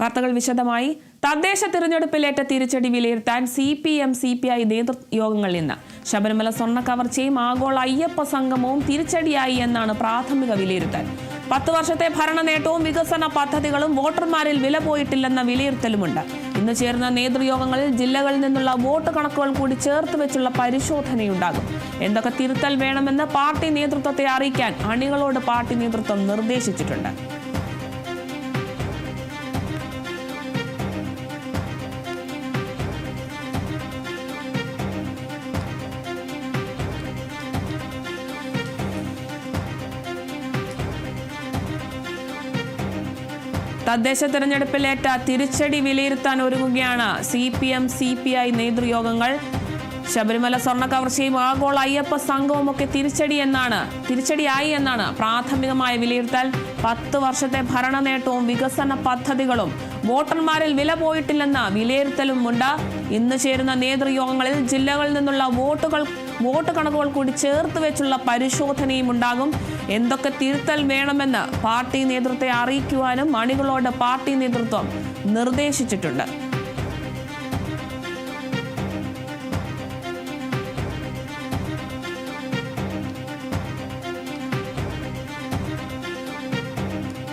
വാർത്തകൾ വിശദമായി. തദ്ദേശ തിരഞ്ഞെടുപ്പിലേറ്റ തിരിച്ചടി വിലയിരുത്താൻ C P M C P I നേതൃയോഗങ്ങൾ ഇന്ന് ശബരിമല സ്വർണ കവർച്ചയും ആഗോള അയ്യപ്പ സംഗമവും തിരിച്ചടിയായി എന്നാണ് പ്രാഥമിക വിലയിരുത്തൽ. പത്ത് വർഷത്തെ ഭരണ നേട്ടവും വികസന പദ്ധതികളും വോട്ടർമാരിൽ വില പോയിട്ടില്ലെന്ന വിലയിരുത്തലുമുണ്ട്. ഇന്ന് ചേർന്ന നേതൃയോഗങ്ങളിൽ ജില്ലകളിൽ നിന്നുള്ള വോട്ട് കണക്കുകൾ കൂടി ചേർത്ത് വെച്ചുള്ള പരിശോധനയുണ്ടാകും. എന്തൊക്കെ തിരുത്തൽ വേണമെന്ന് പാർട്ടി നേതൃത്വത്തെ അറിയിക്കാൻ അണികളോട് പാർട്ടി നേതൃത്വം നിർദ്ദേശിച്ചിട്ടുണ്ട്. തദ്ദേശ തെരഞ്ഞെടുപ്പിലേറ്റ തിരിച്ചടി വിലയിരുത്താൻ ഒരുങ്ങുകയാണ് C P M C P I നേതൃയോഗങ്ങൾ. Sabarimala സ്വർണ കവർച്ചയും ആഗോള അയ്യപ്പ സംഘവും ഒക്കെ തിരിച്ചടി എന്നാണ് തിരിച്ചടിയായി എന്നാണ് പ്രാഥമികമായ വിലയിരുത്തൽ. പത്ത് വർഷത്തെ ഭരണ നേട്ടവും വികസന പദ്ധതികളും വോട്ടർമാരിൽ വില പോയിട്ടില്ലെന്ന വിലയിരുത്തലുമുണ്ട്. ഇന്ന് ചേരുന്ന നേതൃയോഗങ്ങളിൽ ജില്ലകളിൽ നിന്നുള്ള വോട്ടുകൾ വോട്ട് കണക്കുകൾ കൂടി ചേർത്ത് വെച്ചുള്ള പരിശോധനയും ഉണ്ടാകും. എന്തൊക്കെ തിരുത്തൽ വേണമെന്ന് പാർട്ടി നേതൃത്വത്തെ അറിയിക്കുവാനും അണികളോട് പാർട്ടി നേതൃത്വം നിർദ്ദേശിച്ചിട്ടുണ്ട്.